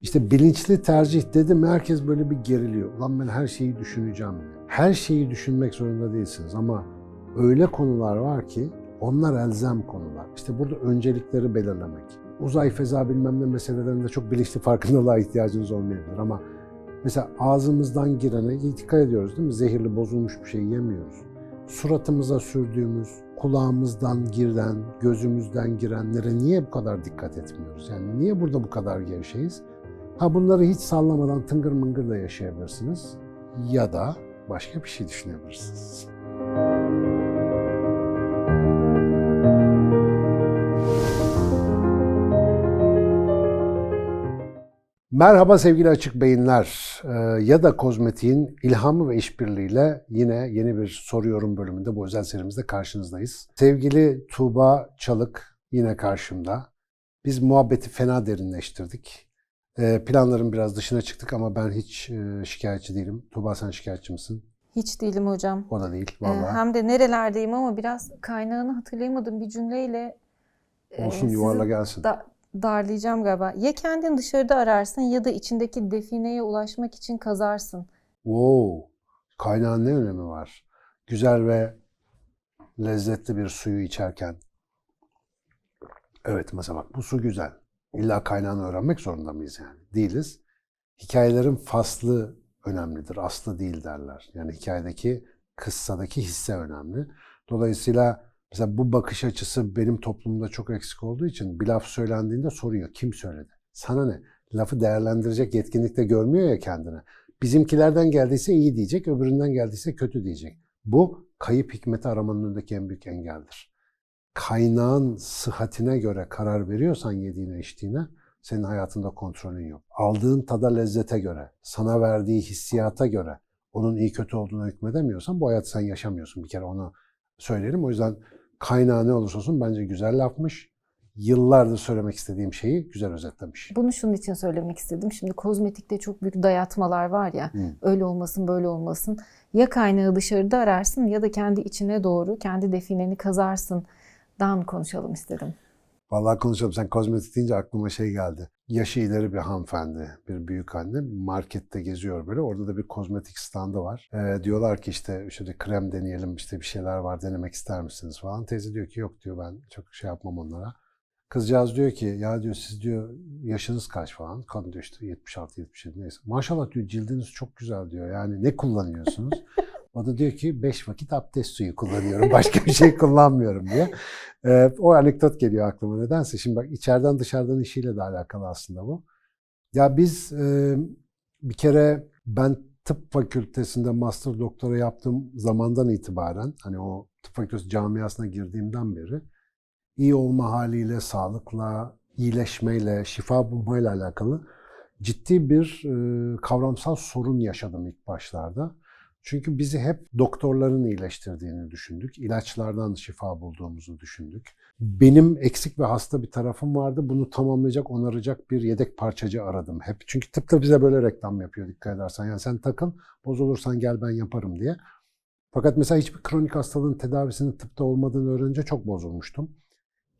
İşte bilinçli tercih dedim herkes böyle bir geriliyor. Ulan ben her şeyi düşüneceğim. Her şeyi düşünmek zorunda değilsiniz ama öyle konular var ki onlar elzem konular. İşte burada öncelikleri belirlemek. Uzay, feza bilmem ne meselelerinde çok bilinçli farkındalığa ihtiyacınız olmayabilir ama mesela ağzımızdan girene dikkat ediyoruz değil mi? Zehirli, bozulmuş bir şey yemiyoruz. Suratımıza sürdüğümüz, kulağımızdan giren, gözümüzden girenlere niye bu kadar dikkat etmiyoruz? Yani niye burada bu kadar gevşeyiz? Ha bunları hiç sallamadan tıngır mıngır da yaşayabilirsiniz. Ya da başka bir şey düşünebilirsiniz. Merhaba sevgili açık beyinler Ee, ya da kozmetiğin ilhamı ve işbirliğiyle yine yeni bir soru yorum bölümünde bu özel serimizde karşınızdayız. Sevgili Tuğba Çalık yine karşımda. Biz muhabbeti fena derinleştirdik. Ee, Planların biraz dışına çıktık ama ben hiç e, şikayetçi değilim. Tuğba sen şikayetçi misin? Hiç değilim hocam. O da değil Ee, vallahi. hem de nerelerdeyim ama biraz kaynağını hatırlayamadım bir cümleyle e, Olsun yuvarla gelsin. da- darlayacağım galiba. Ya kendin dışarıda ararsın ya da içindeki defineye ulaşmak için kazarsın. Wow, kaynağın ne önemi var? Güzel ve lezzetli bir suyu içerken. Evet mesela bak bu su güzel. İlla kaynağını öğrenmek zorunda mıyız yani? Değiliz. Hikayelerin faslı önemlidir, aslı değil derler. Yani hikayedeki, kıssadaki hisse önemli. Dolayısıyla mesela bu bakış açısı benim toplumda çok eksik olduğu için bir laf söylendiğinde soruyor. Kim söyledi? Sana ne? Lafı değerlendirecek yetkinlikte görmüyor ya kendine. Bizimkilerden geldiyse iyi diyecek, öbüründen geldiyse kötü diyecek. Bu kayıp hikmeti aramanın önündeki en büyük engeldir. Kaynağın sıhhatine göre karar veriyorsan yediğine içtiğine senin hayatında kontrolün yok. Aldığın tada lezzete göre, sana verdiği hissiyata göre onun iyi kötü olduğuna hükmedemiyorsan bu hayatı sen yaşamıyorsun. Bir kere onu söylerim. O yüzden kaynağı ne olursa olsun bence güzel lafmış. Yıllardır söylemek istediğim şeyi güzel özetlemiş. Bunu şunun için söylemek istedim. Şimdi kozmetikte çok büyük dayatmalar var ya. Hı. Öyle olmasın, böyle olmasın. Ya kaynağı dışarıda ararsın ya da kendi içine doğru kendi defineni kazarsın. Dan konuşalım istedim. Vallahi konuşalım. Sen kozmetik deyince aklıma şey geldi. Yaşı ileri bir hanımefendi, bir büyük anne markette geziyor böyle. Orada da bir kozmetik standı var. Ee, diyorlar ki işte şöyle krem deneyelim işte bir şeyler var denemek ister misiniz falan. Teyze diyor ki yok diyor ben çok şey yapmam onlara. Kızcağız diyor ki ya diyor siz diyor yaşınız kaç falan. Kadın diyor işte 76-77 neyse. Maşallah diyor cildiniz çok güzel diyor. Yani ne kullanıyorsunuz? O da diyor ki beş vakit abdest suyu kullanıyorum. Başka bir şey kullanmıyorum diye. Ee, o anekdot geliyor aklıma nedense. Şimdi bak içeriden dışarıdan işiyle de alakalı aslında bu. Ya biz e, bir kere ben tıp fakültesinde master doktora yaptığım zamandan itibaren hani o tıp fakültesi camiasına girdiğimden beri iyi olma haliyle, sağlıkla, iyileşmeyle, şifa bulmayla alakalı ciddi bir e, kavramsal sorun yaşadım ilk başlarda. Çünkü bizi hep doktorların iyileştirdiğini düşündük. ilaçlardan şifa bulduğumuzu düşündük. Benim eksik ve hasta bir tarafım vardı. Bunu tamamlayacak, onaracak bir yedek parçacı aradım hep. Çünkü tıp da bize böyle reklam yapıyor dikkat edersen. Yani sen takın, bozulursan gel ben yaparım diye. Fakat mesela hiçbir kronik hastalığın tedavisinin tıpta olmadığını öğrenince çok bozulmuştum.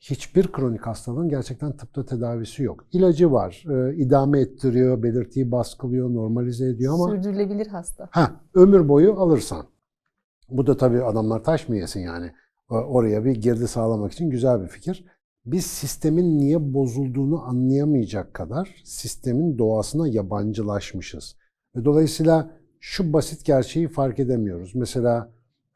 Hiçbir kronik hastalığın gerçekten tıpta tedavisi yok. İlacı var, e, idame ettiriyor, belirtiyi baskılıyor, normalize ediyor ama... Sürdürülebilir hasta. Ha, ömür boyu alırsan. Bu da tabii adamlar taş mı yesin yani? Oraya bir girdi sağlamak için güzel bir fikir. Biz sistemin niye bozulduğunu anlayamayacak kadar sistemin doğasına yabancılaşmışız. Ve dolayısıyla şu basit gerçeği fark edemiyoruz. Mesela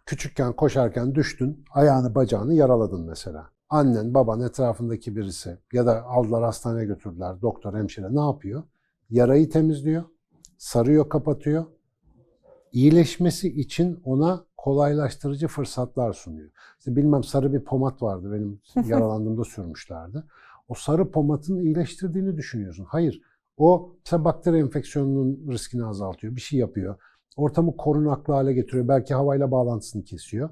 küçükken koşarken düştün, ayağını bacağını yaraladın mesela. Annen, baban, etrafındaki birisi ya da aldılar hastaneye götürdüler, doktor, hemşire ne yapıyor? Yarayı temizliyor, sarıyor, kapatıyor, iyileşmesi için ona kolaylaştırıcı fırsatlar sunuyor. İşte bilmem sarı bir pomat vardı benim yaralandığımda sürmüşlerdi. O sarı pomatın iyileştirdiğini düşünüyorsun. Hayır. O mesela bakteri enfeksiyonunun riskini azaltıyor. Bir şey yapıyor. Ortamı korunaklı hale getiriyor. Belki havayla bağlantısını kesiyor.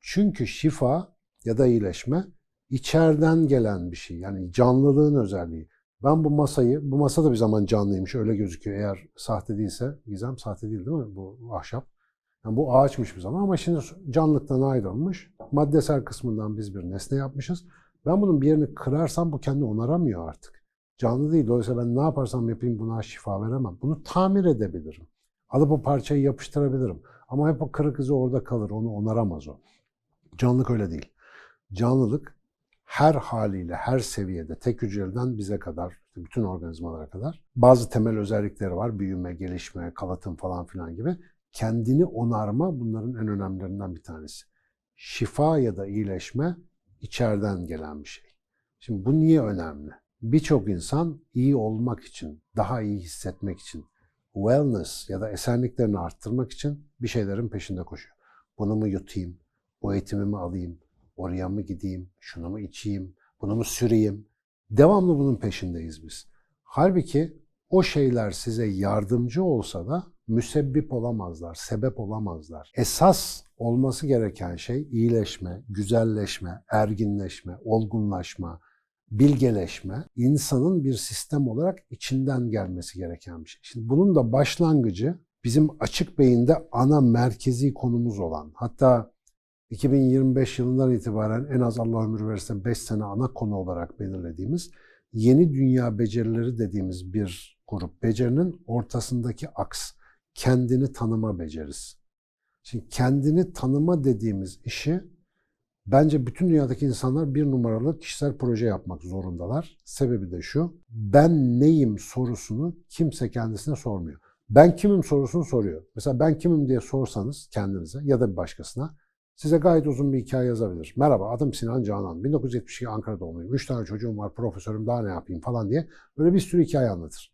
Çünkü şifa ya da iyileşme içeriden gelen bir şey. Yani canlılığın özelliği. Ben bu masayı, bu masa da bir zaman canlıymış öyle gözüküyor. Eğer sahte değilse, Gizem sahte değil değil mi bu ahşap? Yani bu ağaçmış bir zaman ama şimdi canlılıktan ayrılmış. Maddesel kısmından biz bir nesne yapmışız. Ben bunun bir yerini kırarsam bu kendini onaramıyor artık. Canlı değil. Dolayısıyla ben ne yaparsam yapayım buna şifa veremem. Bunu tamir edebilirim. Alıp o parçayı yapıştırabilirim. Ama hep o kırık izi orada kalır. Onu onaramaz o. Canlılık öyle değil. Canlılık her haliyle, her seviyede, tek hücreden bize kadar, bütün organizmalara kadar bazı temel özellikleri var. Büyüme, gelişme, kalıtım falan filan gibi. Kendini onarma bunların en önemlilerinden bir tanesi. Şifa ya da iyileşme içeriden gelen bir şey. Şimdi bu niye önemli? Birçok insan iyi olmak için, daha iyi hissetmek için, wellness ya da esenliklerini arttırmak için bir şeylerin peşinde koşuyor. Bunu mu yutayım, o eğitimimi alayım, oraya mı gideyim, şunu mu içeyim, bunu mu süreyim? Devamlı bunun peşindeyiz biz. Halbuki o şeyler size yardımcı olsa da müsebbip olamazlar, sebep olamazlar. Esas olması gereken şey iyileşme, güzelleşme, erginleşme, olgunlaşma, bilgeleşme, insanın bir sistem olarak içinden gelmesi gereken bir şey. Şimdi bunun da başlangıcı bizim açık beyinde ana merkezi konumuz olan, hatta 2025 yılından itibaren en az Allah ömür verirse 5 sene ana konu olarak belirlediğimiz yeni dünya becerileri dediğimiz bir grup becerinin ortasındaki aks, kendini tanıma becerisi. Şimdi kendini tanıma dediğimiz işi bence bütün dünyadaki insanlar bir numaralı kişisel proje yapmak zorundalar. Sebebi de şu, ben neyim sorusunu kimse kendisine sormuyor. Ben kimim sorusunu soruyor. Mesela ben kimim diye sorsanız kendinize ya da bir başkasına size gayet uzun bir hikaye yazabilir. Merhaba adım Sinan Canan. 1972 Ankara doğumluyum. 3 tane çocuğum var, profesörüm daha ne yapayım falan diye böyle bir sürü hikaye anlatır.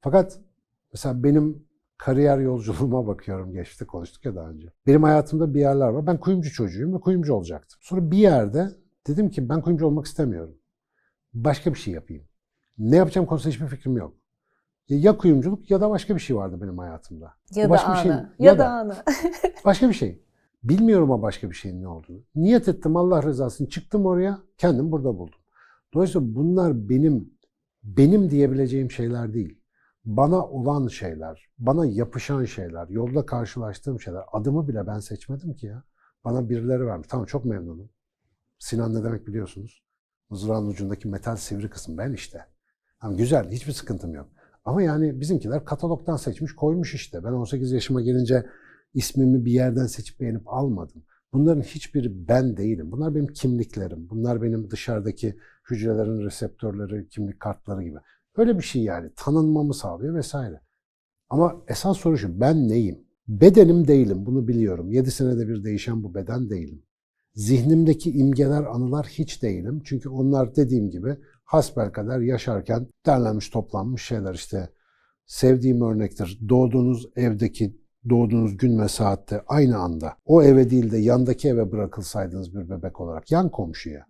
Fakat mesela benim kariyer yolculuğuma bakıyorum. Geçti konuştuk ya daha önce. Benim hayatımda bir yerler var. Ben kuyumcu çocuğuyum ve kuyumcu olacaktım. Sonra bir yerde dedim ki ben kuyumcu olmak istemiyorum. Başka bir şey yapayım. Ne yapacağım konusunda hiçbir fikrim yok. Ya kuyumculuk ya da başka bir şey vardı benim hayatımda. Ya O da başka bir şey- anı. ya ya da- da anı. Başka bir şey. Bilmiyorum o başka bir şeyin ne olduğunu. Niyet ettim Allah rızası için çıktım oraya, kendim burada buldum. Dolayısıyla bunlar benim benim diyebileceğim şeyler değil. Bana olan şeyler, bana yapışan şeyler, yolda karşılaştığım şeyler. Adımı bile ben seçmedim ki ya. Bana birileri vermiş. Tamam çok memnunum. Sinan ne demek biliyorsunuz. Mızrağın ucundaki metal sivri kısım ben işte. Tamam, güzel, hiçbir sıkıntım yok. Ama yani bizimkiler katalogdan seçmiş, koymuş işte. Ben 18 yaşıma gelince ismimi bir yerden seçip beğenip almadım. Bunların hiçbiri ben değilim. Bunlar benim kimliklerim. Bunlar benim dışarıdaki hücrelerin reseptörleri, kimlik kartları gibi. Öyle bir şey yani. Tanınmamı sağlıyor vesaire. Ama esas soru şu. Ben neyim? Bedenim değilim. Bunu biliyorum. 7 senede bir değişen bu beden değilim. Zihnimdeki imgeler, anılar hiç değilim. Çünkü onlar dediğim gibi hasbelkader yaşarken derlenmiş, toplanmış şeyler işte. Sevdiğim örnektir. Doğduğunuz evdeki doğduğunuz gün ve saatte aynı anda o eve değil de yandaki eve bırakılsaydınız bir bebek olarak yan komşuya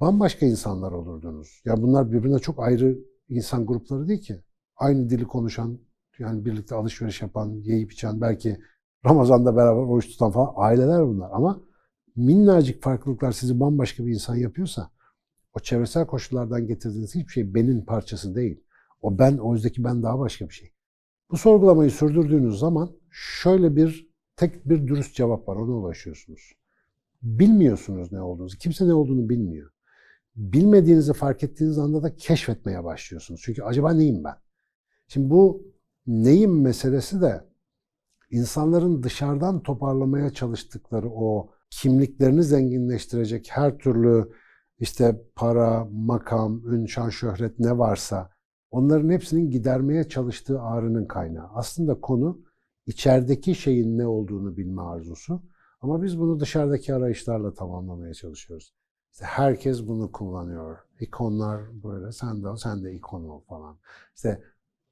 bambaşka insanlar olurdunuz. Ya bunlar birbirine çok ayrı insan grupları değil ki. Aynı dili konuşan, yani birlikte alışveriş yapan, yiyip içen, belki Ramazan'da beraber oruç tutan falan aileler bunlar. Ama minnacık farklılıklar sizi bambaşka bir insan yapıyorsa o çevresel koşullardan getirdiğiniz hiçbir şey benim parçası değil. O ben, o yüzdeki ben daha başka bir şey. Bu sorgulamayı sürdürdüğünüz zaman şöyle bir tek bir dürüst cevap var. Ona ulaşıyorsunuz. Bilmiyorsunuz ne olduğunuzu. Kimse ne olduğunu bilmiyor. Bilmediğinizi fark ettiğiniz anda da keşfetmeye başlıyorsunuz. Çünkü acaba neyim ben? Şimdi bu neyim meselesi de insanların dışarıdan toparlamaya çalıştıkları o kimliklerini zenginleştirecek her türlü işte para, makam, ün, şan, şöhret ne varsa onların hepsinin gidermeye çalıştığı ağrının kaynağı. Aslında konu içerideki şeyin ne olduğunu bilme arzusu. Ama biz bunu dışarıdaki arayışlarla tamamlamaya çalışıyoruz. İşte herkes bunu kullanıyor. İkonlar böyle, sen de sen de ikon ol falan. İşte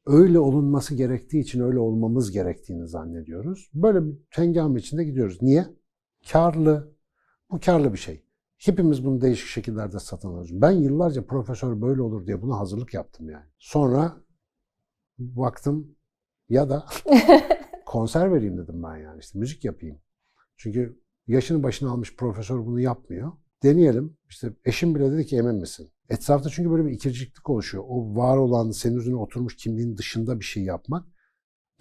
öyle olunması gerektiği için öyle olmamız gerektiğini zannediyoruz. Böyle bir hengame içinde gidiyoruz. Niye? Karlı. Bu karlı bir şey. Hepimiz bunu değişik şekillerde satın alıyoruz. Ben yıllarca profesör böyle olur diye buna hazırlık yaptım yani. Sonra baktım ya da konser vereyim dedim ben yani işte müzik yapayım. Çünkü yaşını başına almış profesör bunu yapmıyor. Deneyelim. İşte eşim bile dedi ki emin misin? Etrafta çünkü böyle bir ikirciklik oluşuyor. O var olan senin üzerine oturmuş kimliğin dışında bir şey yapmak.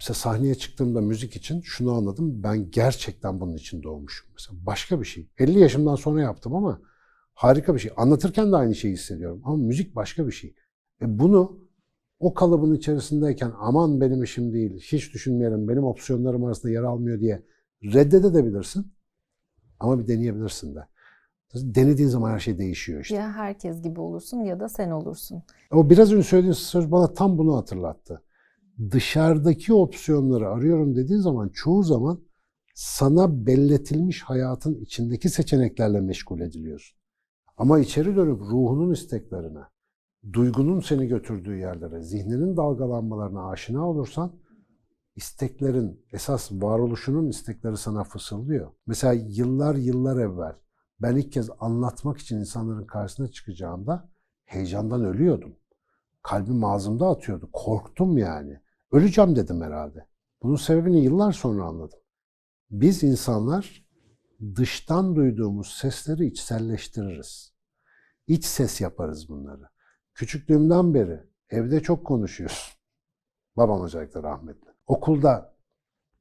Mesela sahneye çıktığımda müzik için şunu anladım. Ben gerçekten bunun için doğmuşum. Mesela başka bir şey. 50 yaşımdan sonra yaptım ama harika bir şey. Anlatırken de aynı şeyi hissediyorum. Ama müzik başka bir şey. E bunu o kalıbın içerisindeyken aman benim işim değil, hiç düşünmeyelim, benim opsiyonlarım arasında yer almıyor diye reddedebilirsin. Ama bir deneyebilirsin de. Denediğin zaman her şey değişiyor işte. Ya herkes gibi olursun ya da sen olursun. Ama biraz önce söylediğin söz bana tam bunu hatırlattı. Dışarıdaki opsiyonları arıyorum dediğin zaman çoğu zaman sana belletilmiş hayatın içindeki seçeneklerle meşgul ediliyorsun. Ama içeri dönüp ruhunun isteklerine, duygunun seni götürdüğü yerlere, zihninin dalgalanmalarına aşina olursan isteklerin, esas varoluşunun istekleri sana fısıldıyor. Mesela yıllar yıllar evvel ben ilk kez anlatmak için insanların karşısına çıkacağımda heyecandan ölüyordum. Kalbim ağzımda atıyordu. Korktum yani. Öleceğim dedim herhalde. Bunun sebebini yıllar sonra anladım. Biz insanlar dıştan duyduğumuz sesleri içselleştiririz. İç ses yaparız bunları. Küçüklüğümden beri evde çok konuşuyoruz. Babam özellikle rahmetli. Okulda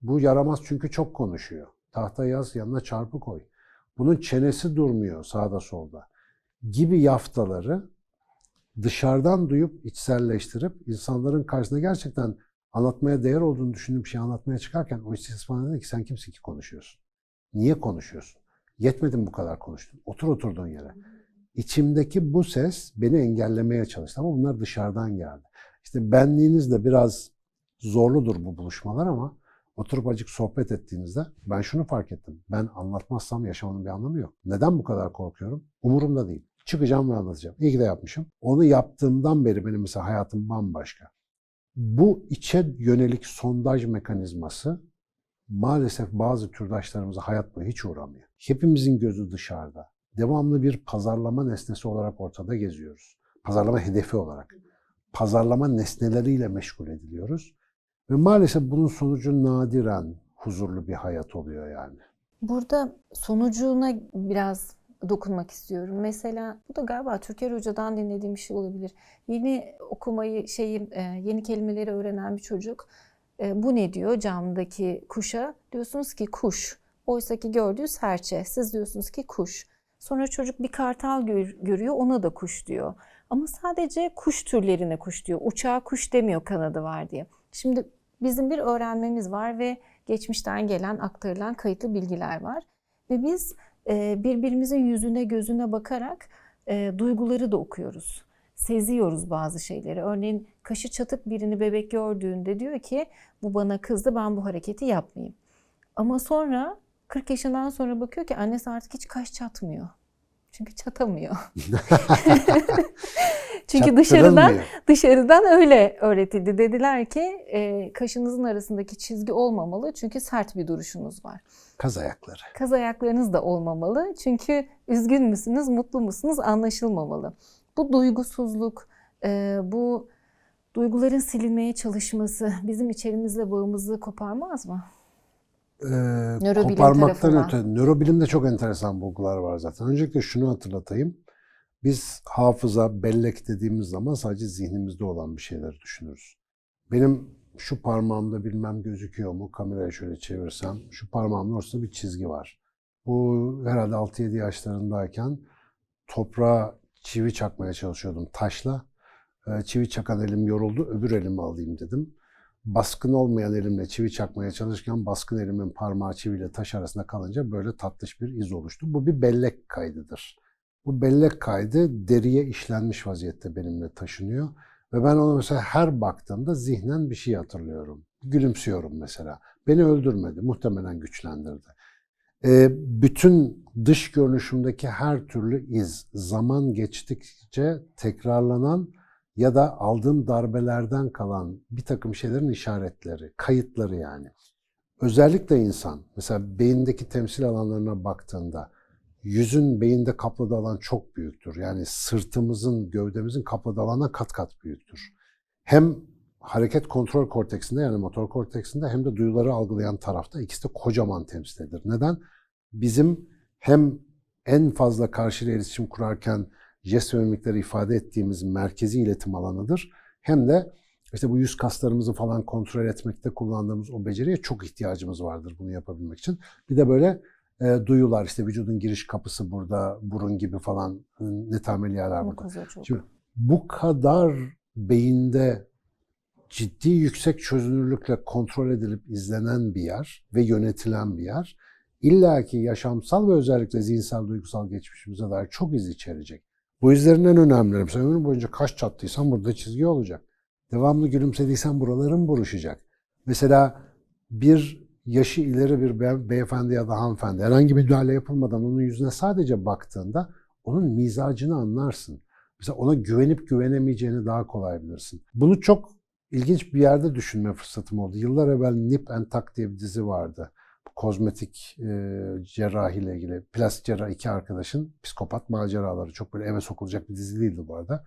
bu yaramaz çünkü çok konuşuyor. Tahta yaz yanına çarpı koy. Bunun çenesi durmuyor sağda solda. Gibi yaftaları dışarıdan duyup içselleştirip insanların karşısında gerçekten anlatmaya değer olduğunu düşündüğüm bir şey anlatmaya çıkarken o ses bana dedi ki sen kimsin ki konuşuyorsun? Niye konuşuyorsun? Yetmedi mi bu kadar konuştun? Otur oturduğun yere. İçimdeki bu ses beni engellemeye çalıştı ama bunlar dışarıdan geldi. İşte benliğiniz de biraz zorludur bu buluşmalar ama oturup acık sohbet ettiğinizde ben şunu fark ettim. Ben anlatmazsam yaşamanın bir anlamı yok. Neden bu kadar korkuyorum? Umurumda değil. Çıkacağım ve anlatacağım. İyi ki de yapmışım. Onu yaptığımdan beri benim mesela hayatım bambaşka. Bu içe yönelik sondaj mekanizması maalesef bazı türdaşlarımıza hayat boyu hiç uğramıyor. Hepimizin gözü dışarıda. Devamlı bir pazarlama nesnesi olarak ortada geziyoruz. Pazarlama hedefi olarak. Pazarlama nesneleriyle meşgul ediliyoruz. Ve maalesef bunun sonucu nadiren huzurlu bir hayat oluyor yani. Burada sonucuna biraz dokunmak istiyorum. Mesela bu da galiba Türker Hoca'dan dinlediğim bir şey olabilir. Yeni okumayı, şeyi, e, yeni kelimeleri öğrenen bir çocuk e, bu ne diyor camdaki kuşa? Diyorsunuz ki kuş. Oysa ki gördüğü serçe. Siz diyorsunuz ki kuş. Sonra çocuk bir kartal gör- görüyor, ona da kuş diyor. Ama sadece kuş türlerine kuş diyor. Uçağa kuş demiyor kanadı var diye. Şimdi bizim bir öğrenmemiz var ve geçmişten gelen, aktarılan kayıtlı bilgiler var. Ve biz e, birbirimizin yüzüne, gözüne bakarak e, duyguları da okuyoruz. Seziyoruz bazı şeyleri. Örneğin kaşı çatık birini bebek gördüğünde diyor ki bu bana kızdı ben bu hareketi yapmayayım. Ama sonra 40 yaşından sonra bakıyor ki annesi artık hiç kaş çatmıyor. Çünkü çatamıyor. Çünkü dışarıdan dışarıdan öyle öğretildi. Dediler ki e, kaşınızın arasındaki çizgi olmamalı çünkü sert bir duruşunuz var. Kaz ayakları. Kaz ayaklarınız da olmamalı çünkü üzgün müsünüz, mutlu musunuz anlaşılmamalı. Bu duygusuzluk, e, bu duyguların silinmeye çalışması bizim içerimizle bağımızı koparmaz mı? Nörobilim koparmaktan öte, nörobilimde çok enteresan bulgular var zaten. Öncelikle şunu hatırlatayım. Biz hafıza, bellek dediğimiz zaman sadece zihnimizde olan bir şeyleri düşünürüz. Benim şu parmağımda bilmem gözüküyor mu? Kameraya şöyle çevirsem, şu parmağımın ortasında bir çizgi var. Bu herhalde 6-7 yaşlarındayken toprağa çivi çakmaya çalışıyordum taşla. Ee, Çivi çakan elim yoruldu, öbür elimi alayım dedim. Baskın olmayan elimle çivi çakmaya çalışırken baskın elimin parmağı çiviyle taş arasında kalınca böyle tatlış bir iz oluştu. Bu bir bellek kaydıdır. Bu bellek kaydı deriye işlenmiş vaziyette benimle taşınıyor. Ve ben ona mesela her baktığımda zihnen bir şey hatırlıyorum. Gülümsüyorum mesela. Beni öldürmedi, muhtemelen güçlendirdi. Ee, bütün dış görünüşümdeki her türlü iz zaman geçtikçe tekrarlanan ya da aldığım darbelerden kalan bir takım şeylerin işaretleri, kayıtları yani. Özellikle insan, mesela beyindeki temsil alanlarına baktığında yüzün beyinde kapladığı alan çok büyüktür. Yani sırtımızın, gövdemizin kapladığı alandan kat kat büyüktür. Hem hareket kontrol korteksinde yani motor korteksinde hem de duyuları algılayan tarafta ikisi de kocaman temsil edilir. Neden? Bizim hem en fazla karşıyla iletişim kurarken jest ve mimikleri ifade ettiğimiz merkezi iletim alanıdır. Hem de işte bu yüz kaslarımızı falan kontrol etmekte kullandığımız o beceriye çok ihtiyacımız vardır bunu yapabilmek için. Bir de böyle e, duyular işte vücudun giriş kapısı burada, burun gibi falan e, netameli yerler burada. Şimdi bu kadar beyinde ciddi yüksek çözünürlükle kontrol edilip izlenen bir yer ve yönetilen bir yer. İlla ki yaşamsal ve özellikle zihinsel duygusal geçmişimize dair çok iz içerecek. Bu izlerin en önemlileri. Mesela ömrün boyunca kaş çattıysan burada çizgi olacak. Devamlı gülümsediysen buraların buruşacak. Mesela bir yaşı ileri bir be- beyefendi ya da hanımefendi herhangi bir müdahale yapılmadan onun yüzüne sadece baktığında onun mizacını anlarsın. Mesela ona güvenip güvenemeyeceğini daha kolay bilirsin. Bunu çok ilginç bir yerde düşünme fırsatım oldu. Yıllar evvel Nip and Tuck diye bir dizi vardı. Kozmetik e, cerrahiyle ilgili. Plastik cerrah iki arkadaşın psikopat maceraları. Çok böyle eve sokulacak bir dizi değildi bu arada.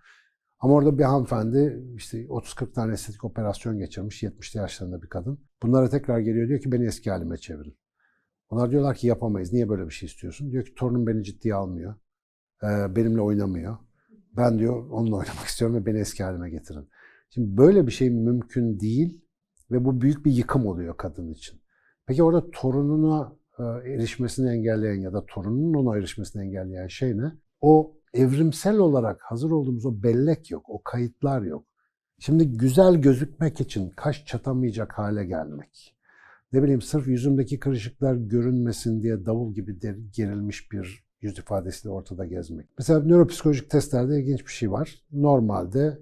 Ama orada bir hanımefendi işte 30-40 tane estetik operasyon geçirmiş. 70'li yaşlarında bir kadın. Bunlara tekrar geliyor diyor ki beni eski halime çevirin. Onlar diyorlar ki yapamayız. Niye böyle bir şey istiyorsun? Diyor ki torunum beni ciddiye almıyor. Ee, benimle oynamıyor. Ben diyor onunla oynamak istiyorum ve beni eski halime getirin. Şimdi böyle bir şey mümkün değil ve bu büyük bir yıkım oluyor kadın için. Peki orada torununa e, erişmesini engelleyen ya da torununun ona erişmesini engelleyen şey ne? O evrimsel olarak hazır olduğumuz o bellek yok, o kayıtlar yok. Şimdi güzel gözükmek için kaş çatamayacak hale gelmek. Ne bileyim sırf yüzümdeki kırışıklar görünmesin diye davul gibi gerilmiş bir yüz ifadesiyle ortada gezmek. Mesela nöropsikolojik testlerde ilginç bir şey var. Normalde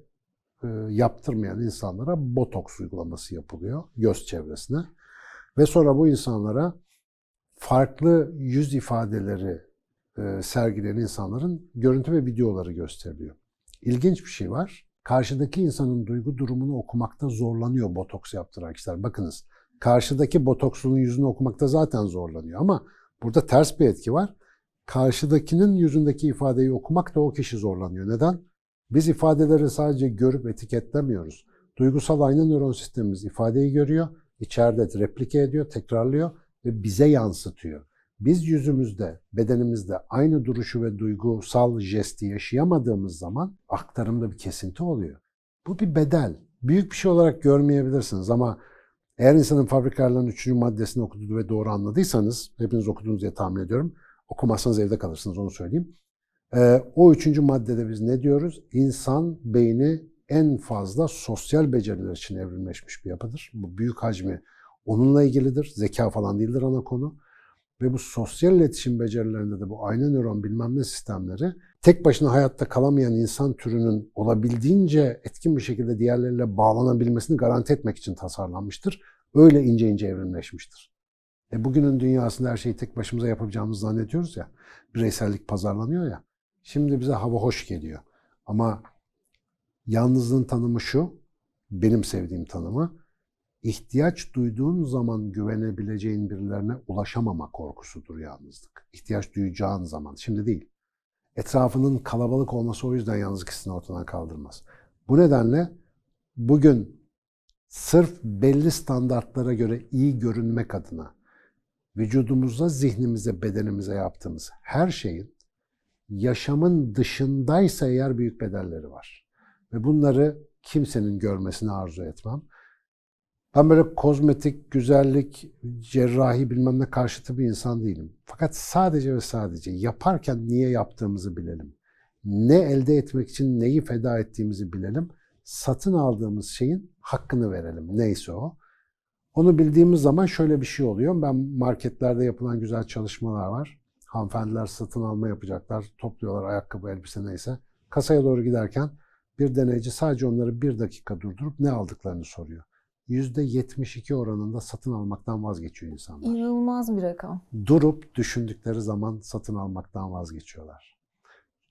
e, yaptırmayan insanlara botoks uygulaması yapılıyor göz çevresine. Ve sonra bu insanlara farklı yüz ifadeleri e, sergileyen insanların görüntü ve videoları gösteriliyor. İlginç bir şey var. Karşıdaki insanın duygu durumunu okumakta zorlanıyor botoks yaptıran kişiler. Bakınız karşıdaki botoksunun yüzünü okumakta zaten zorlanıyor ama burada ters bir etki var. Karşıdakinin yüzündeki ifadeyi okumak da o kişi zorlanıyor. Neden? Biz ifadeleri sadece görüp etiketlemiyoruz. Duygusal ayna nöron sistemimiz ifadeyi görüyor, içeride replike ediyor, tekrarlıyor ve bize yansıtıyor. Biz yüzümüzde, bedenimizde aynı duruşu ve duygusal jesti yaşayamadığımız zaman aktarımda bir kesinti oluyor. Bu bir bedel. Büyük bir şey olarak görmeyebilirsiniz ama eğer insanın fabrikalarının üçüncü maddesini okuduğu ve doğru anladıysanız, hepiniz okudunuz diye tahmin ediyorum, okumazsanız evde kalırsınız onu söyleyeyim. Ee, o üçüncü maddede biz ne diyoruz? İnsan beyni en fazla sosyal beceriler için evrimleşmiş bir yapıdır. Bu büyük hacmi onunla ilgilidir. Zeka falan değildir ana konu. Ve bu sosyal iletişim becerilerinde de bu ayna nöron bilmem ne sistemleri tek başına hayatta kalamayan insan türünün olabildiğince etkin bir şekilde diğerleriyle bağlanabilmesini garanti etmek için tasarlanmıştır. Öyle ince ince evrimleşmiştir. E bugünün dünyasında her şeyi tek başımıza yapabileceğimizi zannediyoruz ya. Bireysellik pazarlanıyor ya. Şimdi bize hava hoş geliyor. Ama yalnızlığın tanımı şu, benim sevdiğim tanımı, ihtiyaç duyduğun zaman güvenebileceğin birilerine ulaşamama korkusudur yalnızlık. İhtiyaç duyacağın zaman, şimdi değil. Etrafının kalabalık olması o yüzden yalnızlık hissini ortadan kaldırmaz. Bu nedenle bugün sırf belli standartlara göre iyi görünmek adına vücudumuza, zihnimize, bedenimize yaptığımız her şeyin yaşamın dışındaysa eğer büyük bedelleri var. Ve bunları kimsenin görmesini arzu etmem. Ben böyle kozmetik, güzellik, cerrahi bilmem ne karşıtı bir insan değilim. Fakat sadece ve sadece yaparken niye yaptığımızı bilelim. Ne elde etmek için neyi feda ettiğimizi bilelim. Satın aldığımız şeyin hakkını verelim. Neyse o. Onu bildiğimiz zaman şöyle bir şey oluyor. Ben marketlerde yapılan güzel çalışmalar var. Hanımefendiler satın alma yapacaklar. Topluyorlar ayakkabı, elbise neyse. Kasaya doğru giderken bir deneyici sadece onları bir dakika durdurup ne aldıklarını soruyor. %72 oranında satın almaktan vazgeçiyor insanlar. İnanılmaz bir rakam. Durup düşündükleri zaman satın almaktan vazgeçiyorlar.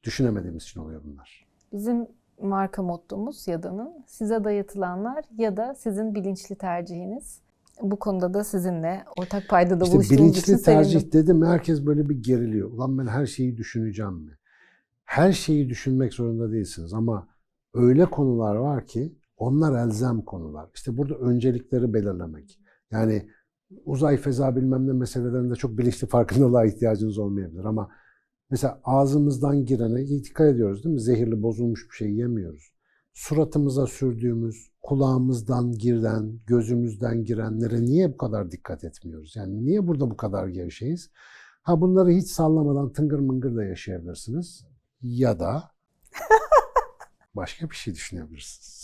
Düşünemediğimiz için oluyor bunlar. Bizim marka mottomuz Yada'nın size dayatılanlar ya da sizin bilinçli tercihiniz. Bu konuda da sizinle ortak paydada İşte buluştuğumuz için bilinçli tercih sevindim. dedim herkes böyle bir geriliyor. Ulan ben her şeyi düşüneceğim mi? Her şeyi düşünmek zorunda değilsiniz ama öyle konular var ki onlar elzem konular. İşte burada öncelikleri belirlemek. Yani uzay feza bilmem ne meselelerinde çok bilinçli farkındalığa ihtiyacınız olmayabilir ama mesela ağzımızdan girene dikkat ediyoruz değil mi? Zehirli bozulmuş bir şey yemiyoruz. Suratımıza sürdüğümüz, kulağımızdan giren, gözümüzden girenlere niye bu kadar dikkat etmiyoruz? Yani niye burada bu kadar gevşeyiz? Ha bunları hiç sallamadan tıngır mıngır da yaşayabilirsiniz. Ya da başka bir şey düşünebilirsiniz.